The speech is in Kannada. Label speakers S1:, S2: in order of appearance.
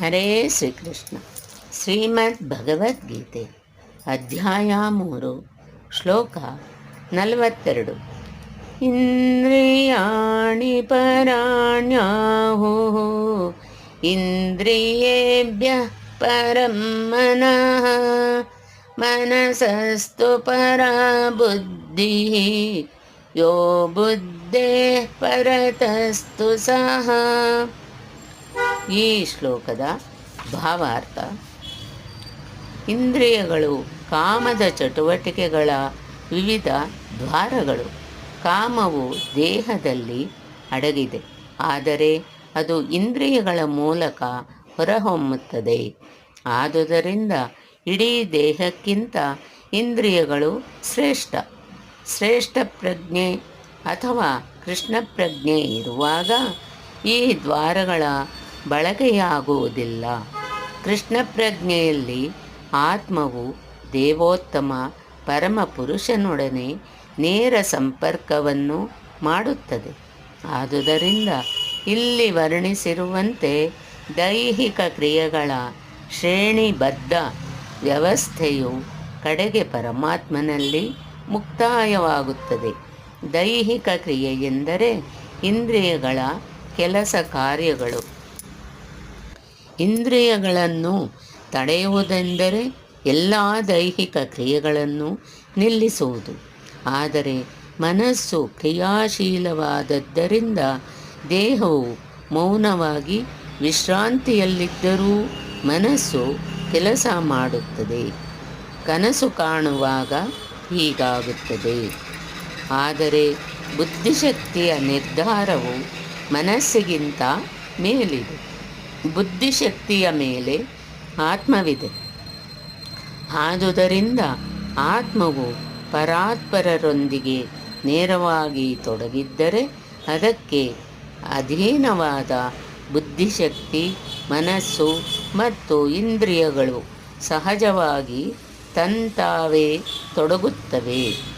S1: ಹರೇ ಶ್ರೀಕೃಷ್ಣ. ಶ್ರೀಮದ್ ಭಗವದ್ಗೀತೆ ಅಧ್ಯಾಯ ಮೂರು, ಶ್ಲೋಕ ನಲವತ್ತೆರಡು. ಇಂದ್ರಿಯಾಣಿ ಪರಾಣ್ಯಾಹು, ಇಂದ್ರಿಯೇಭ್ಯ ಪರಂ ಮನಃ, ಮನಸಸ್ತು ಪರ ಬುದ್ಧಿ ಯೋ ಬುದ್ಧೇ ಪರತಸ್ತು ಸಹ. ಈ ಶ್ಲೋಕದ ಭಾವಾರ್ಥ. ಇಂದ್ರಿಯಗಳು, ಕಾಮದ ಚಟುವಟಿಕೆಗಳ ವಿವಿಧ ದ್ವಾರಗಳು, ಕಾಮವು ದೇಹದಲ್ಲಿ ಅಡಗಿದೆ. ಆದರೆ ಅದು ಇಂದ್ರಿಯಗಳ ಮೂಲಕ ಹೊರಹೊಮ್ಮುತ್ತದೆ. ಆದುದರಿಂದ ಇಡೀ ದೇಹಕ್ಕಿಂತ ಇಂದ್ರಿಯಗಳು ಶ್ರೇಷ್ಠ. ಶ್ರೇಷ್ಠ ಪ್ರಜ್ಞೆ ಅಥವಾ ಕೃಷ್ಣ ಪ್ರಜ್ಞೆ ಇರುವಾಗ ಈ ದ್ವಾರಗಳ ಬಳಕೆಯಾಗುವುದಿಲ್ಲ. ಕೃಷ್ಣ ಪ್ರಜ್ಞೆಯಲ್ಲಿ ಆತ್ಮವು ದೇವೋತ್ತಮ ಪರಮಪುರುಷನೊಡನೆ ನೇರ ಸಂಪರ್ಕವನ್ನು ಮಾಡುತ್ತದೆ. ಆದುದರಿಂದ ಇಲ್ಲಿ ವರ್ಣಿಸಿರುವಂತೆ ದೈಹಿಕ ಕ್ರಿಯೆಗಳ ಶ್ರೇಣಿಬದ್ಧ ವ್ಯವಸ್ಥೆಯು ಕಡೆಗೆ ಪರಮಾತ್ಮನಲ್ಲಿ ಮುಕ್ತಾಯವಾಗುತ್ತದೆ. ದೈಹಿಕ ಕ್ರಿಯೆ ಎಂದರೆ ಇಂದ್ರಿಯಗಳ ಕೆಲಸ ಕಾರ್ಯಗಳು. ಇಂದ್ರಿಯಗಳನ್ನು ತಡೆಯುವುದೆಂದರೆ ಎಲ್ಲ ದೈಹಿಕ ಕ್ರಿಯೆಗಳನ್ನು ನಿಲ್ಲಿಸುವುದು. ಆದರೆ ಮನಸ್ಸು ಕ್ರಿಯಾಶೀಲವಾದದ್ದರಿಂದ ದೇಹವು ಮೌನವಾಗಿ ವಿಶ್ರಾಂತಿಯಲ್ಲಿದ್ದರೂ ಮನಸ್ಸು ಕೆಲಸ ಮಾಡುತ್ತದೆ. ಕನಸು ಕಾಣುವಾಗ ಹೀಗಾಗುತ್ತದೆ. ಆದರೆ ಬುದ್ಧಿಶಕ್ತಿಯ ನಿರ್ಧಾರವು ಮನಸ್ಸಿಗಿಂತ ಮೇಲಿದೆ. ಬುದ್ಧಿಶಕ್ತಿಯ ಮೇಲೆ ಆತ್ಮವಿದೆ. ಆದುದರಿಂದ ಆತ್ಮವು ಪರಾತ್ಪರರೊಂದಿಗೆ ನೇರವಾಗಿ ತೊಡಗಿದ್ದರೆ ಅದಕ್ಕೆ ಅಧೀನವಾದ ಬುದ್ಧಿಶಕ್ತಿ, ಮನಸ್ಸು ಮತ್ತು ಇಂದ್ರಿಯಗಳು ಸಹಜವಾಗಿ ತಂತಾವೇ ತೊಡಗುತ್ತವೆ.